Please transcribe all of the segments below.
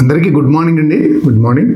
అందరికీ good morning అండి. Good morning.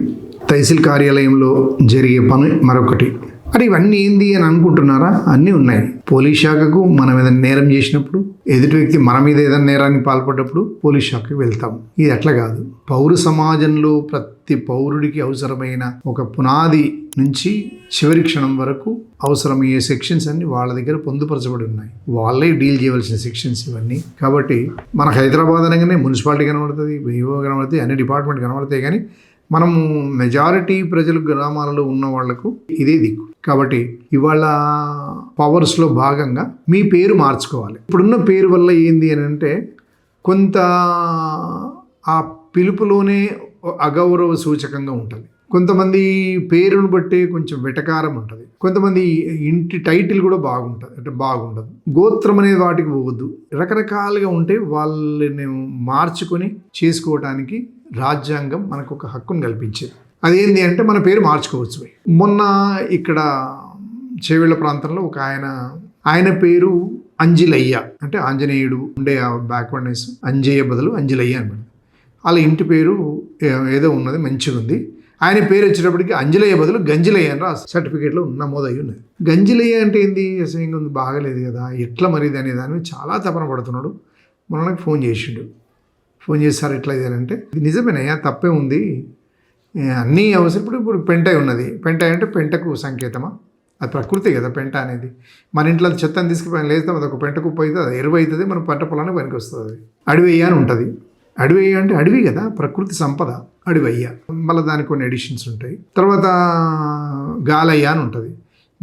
Tehsil కార్యాలయంలో జరిగే పని మరొకటి. అరే ఇవన్నీ ఏంది అని అనుకుంటున్నారా? అన్నీ ఉన్నాయి. పోలీస్ శాఖకు మనం ఏదైనా నేరం చేసినప్పుడు ఎదుటి వ్యక్తి మన మీద ఏదైనా నేరానికి పాల్పడ్డప్పుడు పోలీస్ శాఖకి వెళ్తాం. ఇది అట్లా కాదు. పౌర సమాజంలో ప్రతి పౌరుడికి అవసరమైన ఒక పునాది నుంచి చివరి క్షణం వరకు అవసరమయ్యే సెక్షన్స్ అన్ని వాళ్ళ దగ్గర పొందుపరచబడి ఉన్నాయి. వాళ్ళే డీల్ చేయవలసిన సెక్షన్స్ ఇవన్నీ. కాబట్టి మన హైదరాబాద్ అనగానే మున్సిపాలిటీ కనబడుతుంది వివో కనబడుతుంది అన్ని డిపార్ట్మెంట్ కనబడతాయి. కానీ మనము మెజారిటీ ప్రజలు గ్రామాలలో ఉన్న వాళ్ళకు ఇదే దిక్కు. కాబట్టి ఇవాళ పవర్స్లో భాగంగా మీ పేరు మార్చుకోవాలి. ఇప్పుడున్న పేరు వల్ల ఏంది అని అంటే కొంత ఆ పిలుపులోనే అగౌరవ సూచకంగా ఉంటుంది. కొంతమంది పేరును బట్టి కొంచెం వెటకారం ఉంటుంది. కొంతమంది ఇంటి టైటిల్ కూడా బాగుంటుంది. అంటే బాగుండదు. గోత్రం అనే వాటికి పోవద్దు. రకరకాలుగా ఉంటే వాళ్ళని మార్చుకొని చేసుకోవటానికి రాజ్యాంగం మనకు ఒక హక్కును కల్పించేది. అదేంటి అంటే మన పేరు మార్చుకోవచ్చు. మొన్న ఇక్కడ చేవెళ్ళ ప్రాంతంలో ఒక ఆయన ఆయన పేరు అంజిలయ్య. అంటే ఆంజనేయుడు ఉండే ఆ బ్యాక్వర్డ్నెస్ అంజయ్య బదులు అంజిలయ్య అనమాట వాళ్ళ ఇంటి పేరు ఏదో ఉన్నది మంచిగా ఉంది. ఆయన పేరు వచ్చేటప్పటికి అంజలయ్య బదులు గంజిలయ్య అని రాసి సర్టిఫికేట్లో నమోదయ్యి ఉన్నది. గంజిలయ్య అంటే ఏంది? అసలు ఉంది బాగలేదు కదా ఎట్లా మరీది అనే దాని మీద చాలా తపన పడుతున్నాడు. మనకి ఫోన్ చేసిండు. ఫోన్ చేశారు ఎట్లా ఇదేనంటే అంటే ఇది నిజమేనయ్యా తప్పే ఉంది. అన్నీ అవసరం ఇప్పుడు ఇప్పుడు ఉన్నది. పెంట అంటే పెంటకు సంకేతమా? అది ప్రకృతి కదా పెంట అనేది. మన ఇంట్లో చెత్తని తీసుకుపోయి లేస్తాం అది ఒక పెంట కుప్ప అవుతుంది అది ఎరువు అవుతుంది మన పంట పొలానికి పనికి వస్తుంది. అది అని ఉంటుంది. అడవి అంటే అడవి కదా ప్రకృతి సంపద. అడవయ్య మళ్ళీ దానికి కొన్ని ఎడిషన్స్ ఉంటాయి. తర్వాత గాలయ్య అని ఉంటుంది.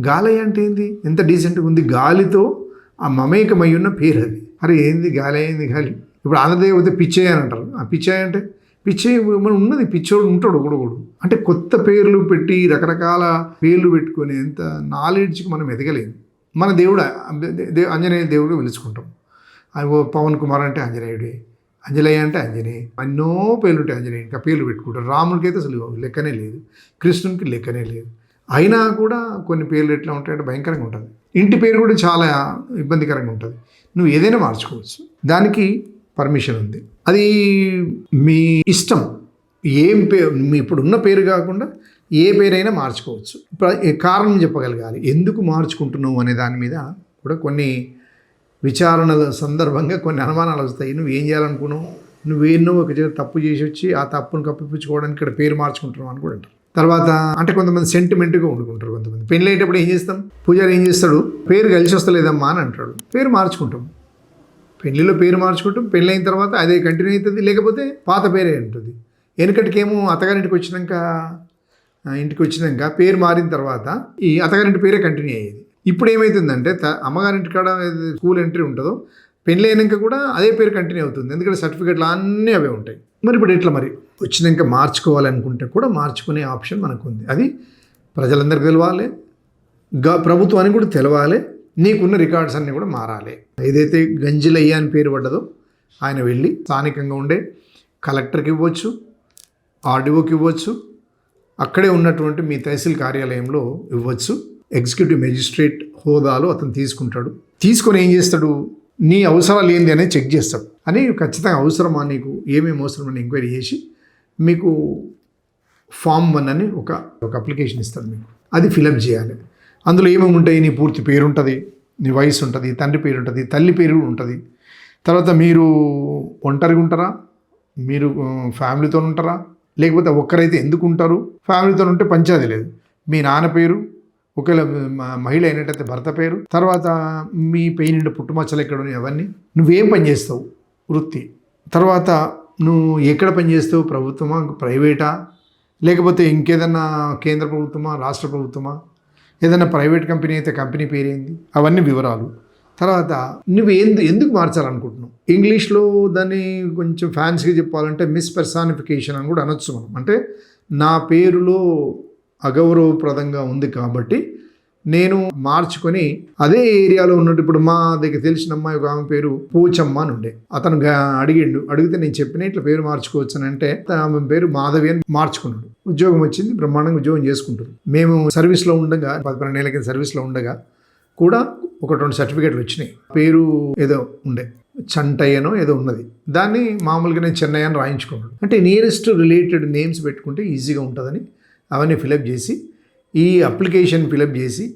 గాలయ్య అంటే ఏంది? ఎంత డీసెంట్గా ఉంది. గాలితో ఆ మమేకమై ఉన్న పేరు అది. అరే ఏంది గాలి ఏంది గాలి? ఇప్పుడు ఆంధ్రదేవత పిచ్చయ్య అని అంటారు. ఆ పిచ్చయ్య అంటే పిచ్చయ్య మన ఉన్నది? పిచ్చోడు ఉంటాడు ఒకడొకడు అంటే కొత్త పేర్లు పెట్టి రకరకాల పేర్లు పెట్టుకొని ఎంత నాలెడ్జ్కి మనం ఎదగలేము. మన దేవుడు దే- ఆంజనేయ దేవుడు పిలుచుకుంటాం. పవన్ కుమార్ అంటే ఆంజనేయుడే అంజనేయ అంటే ఆంజనేయ ఎన్నో పేర్లు ఉంటాయి ఆంజనేయ ఇంకా పేర్లు పెట్టుకుంటారు. రాముడికి అయితే అసలు లెక్కనే లేదు కృష్ణునికి లెక్కనే లేదు. అయినా కూడా కొన్ని పేర్లు ఎట్లా ఉంటాయంటే భయంకరంగా ఉంటుంది. ఇంటి పేరు కూడా చాలా ఇబ్బందికరంగా ఉంటుంది. నువ్వు ఏదైనా మార్చుకోవచ్చు. దానికి పర్మిషన్ ఉంది. అది మీ ఇష్టం. ఏం పేరు మీ ఇప్పుడు ఉన్న పేరు కాకుండా ఏ పేరైనా మార్చుకోవచ్చు. ఇప్పుడు ఏ కారణం చెప్పగలగాలి. ఎందుకు మార్చుకుంటున్నావు అనే దాని మీద కూడా కొన్ని విచారణల సందర్భంగా కొన్ని అనుమానాలు వస్తాయి. నువ్వు ఏం చేయాలనుకున్నావు? నువ్వు ఎన్నో ఒక తప్పు చేసి వచ్చి ఆ తప్పును కప్పిపుచ్చుకోవడానికి ఇక్కడ పేరు మార్చుకుంటున్నావు అని కూడా అంటారు. తర్వాత అంటే కొంతమంది సెంటిమెంట్గా వండుకుంటారు కొంతమంది. పెళ్ళి అయ్యేటప్పుడు ఏం చేస్తాం? పూజారి ఏం చేస్తాడు? పేరు కలిసి వస్తలేదమ్మా అని అంటాడు. పేరు మార్చుకుంటాం. పెళ్ళిలో పేరు మార్చుకుంటాం పెళ్ళి అయిన తర్వాత అదే కంటిన్యూ అవుతుంది లేకపోతే పాత పేరే ఉంటుంది. వెనకటికేమో అత్తగారింటికి వచ్చినాక ఆ, ఇంటికి వచ్చినాక పేరు మారిన తర్వాత ఈ అత్తగారింటి పేరే కంటిన్యూ అయ్యేది. ఇప్పుడు ఏమవుతుందంటే త- అమ్మగారింటి కాడ స్కూల్ ఎంట్రీ ఉంటుందో పెళ్ళి అయినాక కూడా అదే పేరు కంటిన్యూ అవుతుంది. ఎందుకంటే సర్టిఫికెట్లు అన్నీ అవే ఉంటాయి. మరి ఇప్పుడు ఎట్లా మరి? వచ్చినాక మార్చుకోవాలనుకుంటే కూడా మార్చుకునే ఆప్షన్ మనకు ఉంది అది ప్రజలందరికీ తెలవాలి. గా ప్రభుత్వానికి కూడా తెలవాలి. నీకున్న రికార్డ్స్ అన్నీ కూడా మారాలి. ఏదైతే గంజిలయ్య అని పేరు పడ్డదో ఆయన వెళ్ళి స్థానికంగా ఉండే కలెక్టర్కి ఇవ్వచ్చు ఆర్డీఓకి ఇవ్వచ్చు అక్కడే ఉన్నటువంటి మీ తహసీల్ కార్యాలయంలో ఇవ్వచ్చు. ఎగ్జిక్యూటివ్ మెజిస్ట్రేట్ హోదాలో అతను తీసుకుంటాడు. తీసుకొని ఏం చేస్తాడు? నీ అవసరాలు ఏంది అనేది చెక్ చేస్తాడు. అని ఖచ్చితంగా అవసరమా నీకు? ఏమేమి అవసరమని ఎంక్వైరీ చేసి మీకు ఫామ్ వన్ అని ఒక ఒక అప్లికేషన్ ఇస్తాడు మీకు. అది ఫిలప్ చేయాలి. అందులో ఏమేమి ఉంటాయి నీ పూర్తి పేరు ఉంటుంది నీ వయసు ఉంటుంది తండ్రి పేరు ఉంటుంది తల్లి పేరు ఉంటుంది. తర్వాత మీరు ఒంటరిగా ఉంటారా? మీరు ఫ్యామిలీతో ఉంటారా? లేకపోతే ఒక్కరైతే ఎందుకు ఉంటారు ఫ్యామిలీతో ఉంటే పంచాది లేదు. మీ నాన్న పేరు ఒకవేళ మహిళ అయినట్టయితే భర్త పేరు తర్వాత మీ పెయి నిండా పుట్టుమచ్చలు ఎక్కడ ఉన్నాయి అవన్నీ? నువ్వేం పని చేస్తావు? వృత్తి. తర్వాత నువ్వు ఎక్కడ పని చేస్తావు? ప్రభుత్వమా? ప్రైవేటా? లేకపోతే ఇంకేదన్నా కేంద్ర ప్రభుత్వమా? రాష్ట్ర ప్రభుత్వమా? ఏదైనా ప్రైవేట్ కంపెనీ అయితే కంపెనీ పేరేంది? అవన్నీ వివరాలు. తర్వాత నువ్వు ఎందు ఎందుకు మార్చాలనుకుంటున్నావు? ఇంగ్లీష్లో దాన్ని కొంచెం ఫ్యాన్స్గా చెప్పాలంటే మిస్పెర్సానిఫికేషన్ అని కూడా అనొచ్చు మనం. అంటే నా పేరులో అగౌరవప్రదంగా ఉంది కాబట్టి నేను మార్చుకొని అదే ఏరియాలో ఉన్నట్టు ఇప్పుడు మా దగ్గర తెలిసిన అమ్మాయి ఒక ఆమె పేరు పోచమ్మ అని ఉండే. అతను అడిగిండు. అడిగితే నేను చెప్పిన ఇట్లా పేరు మార్చుకోవచ్చు అని అంటే ఆమె పేరు మాధవి అని మార్చుకున్నాడు. ఉద్యోగం వచ్చింది బ్రహ్మాండంగా ఉద్యోగం చేసుకుంటారు మేము సర్వీస్లో ఉండగా పది పన్నెండు నెలల కింద సర్వీస్లో ఉండగా కూడా ఒక రెండు సర్టిఫికేట్లు వచ్చినాయి. పేరు ఏదో ఉండే. చంటయ్యనో ఏదో ఉన్నది. దాన్ని మామూలుగా నేను చెన్నై అని రాయించుకున్నాడు. అంటే నియరెస్ట్ రిలేటెడ్ నేమ్స్ పెట్టుకుంటే ఈజీగా ఉంటుందని అవన్నీ ఫిలప్ చేసి ఈ అప్లికేషన్ ఫిలప్ చేసి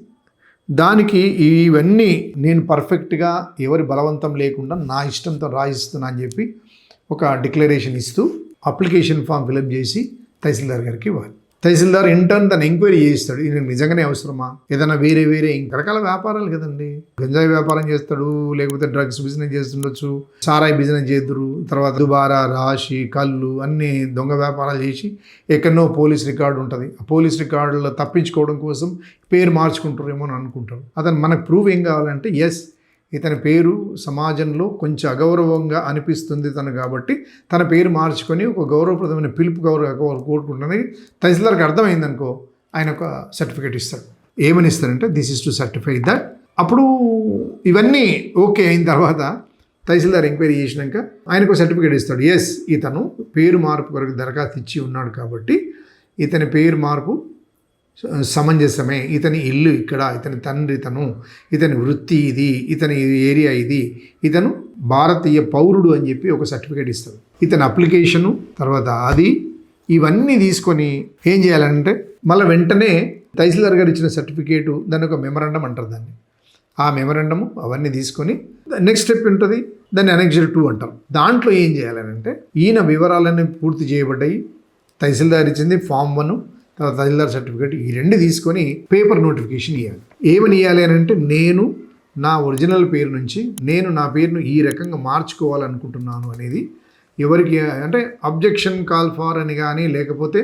దానికి ఇవన్నీ నేను పర్ఫెక్ట్గా ఎవరి బలవంతం లేకుండా నా ఇష్టంతో రాయిస్తున్నా అని చెప్పి ఒక డిక్లరేషన్ ఇస్తూ అప్లికేషన్ ఫామ్ ఫిలప్ చేసి తహసీల్దార్ గారికి ఇవ్వాలి. తహసీల్దార్ ఇంటర్న్ తను ఎంక్వైరీ చేస్తాడు ఇది నిజంగానే అవసరమా? ఏదైనా వేరే వేరే ఇంక రకాల వ్యాపారాలు కదండి. గంజాయి వ్యాపారం చేస్తాడు లేకపోతే డ్రగ్స్ బిజినెస్ చేస్తుండొచ్చు. సారాయి బిజినెస్ చేద్దరు. తర్వాత దుబారా రాశి కళ్ళు అన్ని దొంగ వ్యాపారాలు చేసి ఎక్కడో పోలీస్ రికార్డు ఉంటుంది. ఆ పోలీస్ రికార్డులో తప్పించుకోవడం కోసం పేరు మార్చుకుంటారేమో అని అనుకుంటారు. అతను మనకు ప్రూవ్ ఏం కావాలంటే ఎస్ ఇతని పేరు సమాజంలో కొంచెం అగౌరవంగా అనిపిస్తుంది తను కాబట్టి తన పేరు మార్చుకొని ఒక గౌరవప్రదమైన పిలుపు గౌరవ కోరుకుంటున్నది. తహసీల్దార్కి అర్థమైందనుకో ఆయన ఒక సర్టిఫికేట్ ఇస్తాడు. ఏమని ఇస్తారంటే this is to certify that అప్పుడు ఇవన్నీ ఓకే అయిన తర్వాత తహసీల్దార్ ఎంక్వైరీ చేసినాక ఆయనకు సర్టిఫికేట్ ఇస్తాడు. ఎస్ ఇతను పేరు మార్పు కొరకు దరఖాస్తు ఇచ్చి ఉన్నాడు కాబట్టి ఇతని పేరు మార్పు సమంజసమే. ఇతని ఇల్లు ఇక్కడ ఇతని తండ్రి తను ఇతని వృత్తి ఇది ఇతని ఏరియా ఇది ఇతను భారతీయ పౌరుడు అని చెప్పి ఒక సర్టిఫికేట్ ఇస్తాడు. ఇతని అప్లికేషను తర్వాత అది ఇవన్నీ తీసుకొని ఏం చేయాలంటే మళ్ళీ వెంటనే తహసీల్దార్ గారు ఇచ్చిన సర్టిఫికేటు దాన్ని ఒక మెమరాండం అంటారు దాన్ని. ఆ మెమరాండము అవన్నీ తీసుకొని నెక్స్ట్ స్టెప్ ఉంటుంది దాన్ని అనెక్జర్ టూ అంటారు దాంట్లో ఏం చేయాలనంటే ఈయన వివరాలన్నీ పూర్తి చేయబడ్డాయి. తహసీల్దార్ ఇచ్చింది ఫామ్ వన్ తర్వాత తహసీల్దార్ సర్టిఫికేట్ ఈ రెండు తీసుకొని పేపర్ నోటిఫికేషన్ ఇవ్వాలి ఏమని ఇవ్వాలి అని అంటే నేను నా ఒరిజినల్ పేరు నుంచి నేను నా పేరును ఈ రకంగా మార్చుకోవాలనుకుంటున్నాను అనేది ఎవరికి అంటే అబ్జెక్షన్ కాల్ ఫార్ అని కానీ లేకపోతే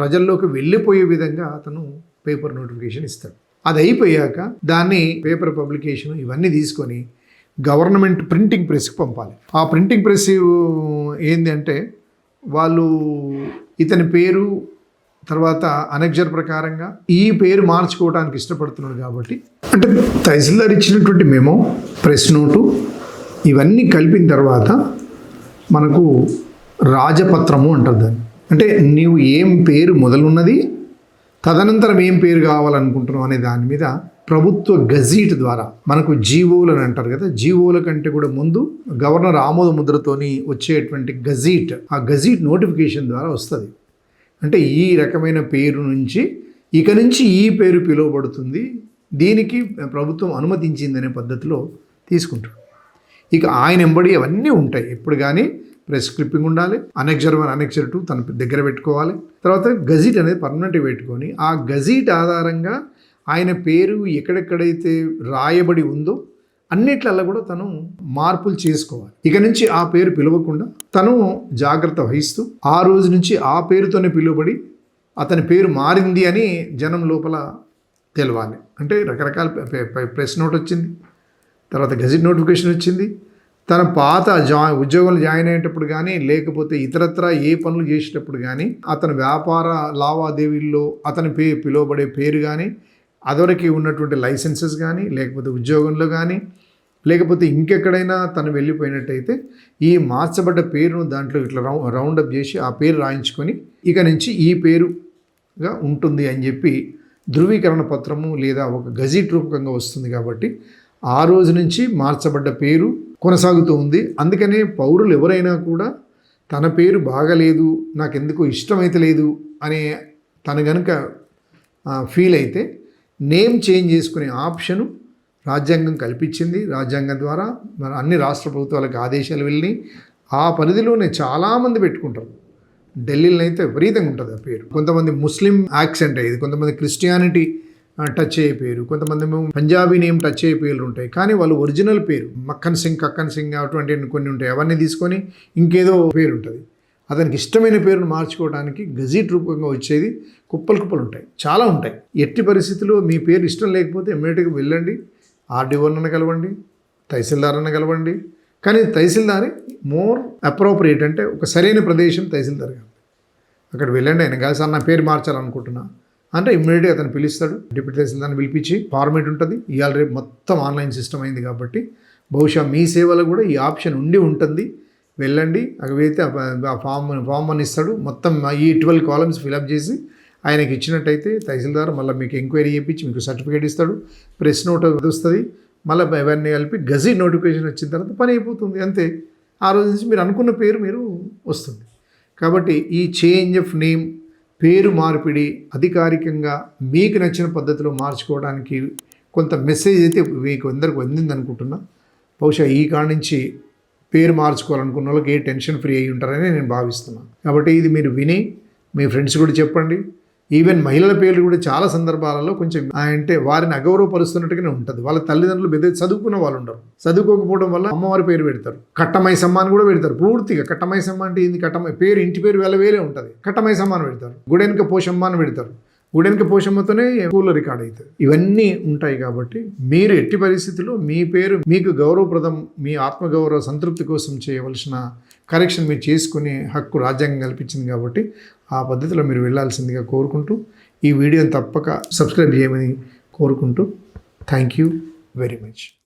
ప్రజల్లోకి వెళ్ళిపోయే విధంగా అతను పేపర్ నోటిఫికేషన్ ఇస్తాడు. అది అయిపోయాక దాన్ని పేపర్ పబ్లికేషన్ ఇవన్నీ తీసుకొని గవర్నమెంట్ ప్రింటింగ్ ప్రెస్కి పంపాలి. ఆ ప్రింటింగ్ ప్రెస్ ఏంది అంటే వాళ్ళు ఇతని పేరు తర్వాత అనెక్జర్ ప్రకారంగా ఈ పేరు మార్చుకోవడానికి ఇష్టపడుతున్నాడు కాబట్టి. అంటే తహసీల్దార్ ఇచ్చినటువంటి మెమో ప్రెస్ నోటు ఇవన్నీ కలిపిన తర్వాత మనకు రాజపత్రము అంటారు దాన్ని. అంటే నీవు ఏం పేరు మొదలున్నది తదనంతరం ఏం పేరు కావాలనుకుంటున్నావు అనే దాని మీద ప్రభుత్వ గజీట్ ద్వారా మనకు జీవోలు అని అంటారు కదా జీవోల కంటే కూడా ముందు గవర్నర్ ఆమోద ముద్రతోని వచ్చేటువంటి గజీట్ ఆ గజీట్ నోటిఫికేషన్ ద్వారా వస్తుంది. అంటే ఈ రకమైన పేరు నుంచి ఇక నుంచి ఈ పేరు పిలువబడుతుంది. దీనికి ప్రభుత్వం అనుమతించిందనే పద్ధతిలో తీసుకుంటాడు ఇక ఆయన ఎంబడి అవన్నీ ఉంటాయి. ఎప్పుడు కానీ ప్రెస్ క్లిప్పింగ్ ఉండాలి అనెక్చర్ వన్ అనెక్చర్ టూ తన దగ్గర పెట్టుకోవాలి. తర్వాత గజీట్ అనేది పర్మనెంట్ పెట్టుకొని ఆ గజీట్ ఆధారంగా ఆయన పేరు ఎక్కడెక్కడైతే రాయబడి ఉందో అన్నిట్లలో కూడా తను మార్పులు చేసుకోవాలి. ఇక నుంచి ఆ పేరు పిలవకుండా తను జాగ్రత్త వహిస్తూ ఆ రోజు నుంచి ఆ పేరుతోనే పిలువబడి అతని పేరు మారింది అని జనం లోపల తెలవాలి. అంటే రకరకాల ప్రెస్ నోట్ వచ్చింది తర్వాత గజిట్ నోటిఫికేషన్ వచ్చింది తన పాత జా ఉద్యోగంలో జాయిన్ అయ్యేటప్పుడు కానీ లేకపోతే ఇతరత్ర ఏ పనులు చేసేటప్పుడు కానీ అతని వ్యాపార లావాదేవీల్లో అతని పే పిలువబడే పేరు కానీ అదొరికి ఉన్నటువంటి లైసెన్సెస్ కానీ లేకపోతే ఉద్యోగంలో కానీ లేకపోతే ఇంకెక్కడైనా తను వెళ్ళిపోయినట్టయితే ఈ మార్చబడ్డ పేరును దాంట్లో ఇట్లా రౌ రౌండప్ చేసి ఆ పేరు రాయించుకొని ఇక నుంచి ఈ పేరుగా ఉంటుంది అని చెప్పి ధృవీకరణ పత్రము లేదా ఒక గజెట్ రూపకంగా వస్తుంది కాబట్టి ఆ రోజు నుంచి మార్చబడ్డ పేరు కొనసాగుతూ ఉంది. అందుకనే పౌరులు ఎవరైనా కూడా తన పేరు బాగలేదు నాకెందుకు ఇష్టమైతే లేదు అనే తను గనుక ఫీల్ అయితే నేమ్ చేంజ్ చేసుకునే ఆప్షను రాజ్యాంగం కల్పించింది. రాజ్యాంగం ద్వారా మన అన్ని రాష్ట్ర ప్రభుత్వాలకు ఆదేశాలు వెళ్ళి ఆ పరిధిలోనే చాలామంది పెట్టుకుంటారు. ఢిల్లీలో అయితే విపరీతంగా ఉంటుంది ఆ పేరు. కొంతమంది ముస్లిం యాక్సెంట్ అయ్యేది కొంతమంది క్రిస్టియానిటీ టచ్ అయ్యే పేరు కొంతమంది పంజాబీ నేమ్ టచ్ అయ్యే పేర్లు ఉంటాయి. కానీ వాళ్ళు ఒరిజినల్ పేరు మక్కన్ సింగ్ కక్కన్ సింగ్ అటువంటి కొన్ని ఉంటాయి అవన్నీ తీసుకొని ఇంకేదో పేరు ఉంటుంది. అతనికి ఇష్టమైన పేరును మార్చుకోవడానికి గజెట్ రూపంగా వచ్చేది కుప్పలు కుప్పలు ఉంటాయి. చాలా ఉంటాయి. ఎట్టి పరిస్థితుల్లో మీ పేరు ఇష్టం లేకపోతే ఇమ్మీడియట్గా వెళ్ళండి. ఆర్డిఓన కలవండి తహసీల్దార్ అన్న కలవండి. కానీ తహసీల్దారే మోర్ అప్రోప్రియేట్ అంటే ఒక సరైన ప్రదేశం తహసీల్దార్ గారు అక్కడ వెళ్ళండి ఆయన కలిసి నా పేరు మార్చాలనుకుంటున్నా అంటే ఇమ్మీడియట్గా అతను పిలుస్తాడు. డిప్యూటీ తహసీల్దార్ని పిలిపించి ఫార్మేట్ ఉంటుంది. ఇవాళ రేపు మొత్తం ఆన్లైన్ సిస్టమ్ అయింది కాబట్టి బహుశా మీ సేవలో కూడా ఈ ఆప్షన్ ఉండి ఉంటుంది. వెళ్ళండి అక్కడ వెళ్తే ఆ ఫామ్ ఫామ్ అని ఇస్తాడు. మొత్తం ఈ ట్వెల్వ్ కాలమ్స్ ఫిలప్ చేసి ఆయనకి ఇచ్చినట్టయితే తహసీల్దార్ మళ్ళీ మీకు ఎంక్వైరీ చేయించి మీకు సర్టిఫికేట్ ఇస్తాడు. ప్రెస్ నోట్ వస్తుంది. మళ్ళీ ఇవన్నీ కలిపి గజీ నోటిఫికేషన్ వచ్చిన తర్వాత పని అయిపోతుంది. అంతే. ఆ రోజు నుంచి మీరు అనుకున్న పేరు మీరు వస్తుంది. కాబట్టి ఈ చేంజ్ ఆఫ్ నేమ్ పేరు మార్పిడి అధికారికంగా మీకు నచ్చిన పద్ధతిలో మార్చుకోవడానికి కొంత మెసేజ్ అయితే మీకు అందరికి అందింది అనుకుంటున్నా. బహుశా ఈ కాడ నుంచి పేరు మార్చుకోవాలనుకున్న వాళ్ళకి ఏ టెన్షన్ ఫ్రీ అయ్యి ఉంటారని నేను భావిస్తున్నాను కాబట్టి ఇది మీరు విని మీ ఫ్రెండ్స్ కూడా చెప్పండి. ఈవెన్ మహిళల పేర్లు కూడా చాలా సందర్భాలలో కొంచెం అంటే వారిని అగౌరవపరుస్తున్నట్టుగానే ఉంటుంది. వాళ్ళ తల్లిదండ్రులు పెద్ద చదువుకున్న వాళ్ళు ఉండరు. చదువుకోకపోవడం వల్ల అమ్మవారి పేరు పెడతారు. కట్టమై సమ్మాన్ కూడా పెడతారు. పూర్తిగా కట్టమైసమ్మ అంటే ఏంది? కట్టమై పేరు ఇంటి పేరు వేల వేలే ఉంటుంది. కట్టమై సమ్మాన్ పెడతారు. గుడెనక పోషమ్మ అని పెడతారు. ఊడెనక పోషమ్మతోనే స్కూల్లో రికార్డ్ అవుతుంది ఇవన్నీ ఉంటాయి కాబట్టి మీరు ఎట్టి పరిస్థితుల్లో మీ పేరు మీకు గౌరవప్రదం మీ ఆత్మగౌరవ సంతృప్తి కోసం చేయవలసిన కరెక్షన్ మీరు చేసుకునే హక్కు రాజ్యాంగం కల్పించింది కాబట్టి ఆ పద్ధతిలో మీరు వెళ్ళాల్సిందిగా కోరుకుంటూ ఈ వీడియోని తప్పక సబ్స్క్రైబ్ చేయమని కోరుకుంటూ థ్యాంక్ యూ వెరీ మచ్.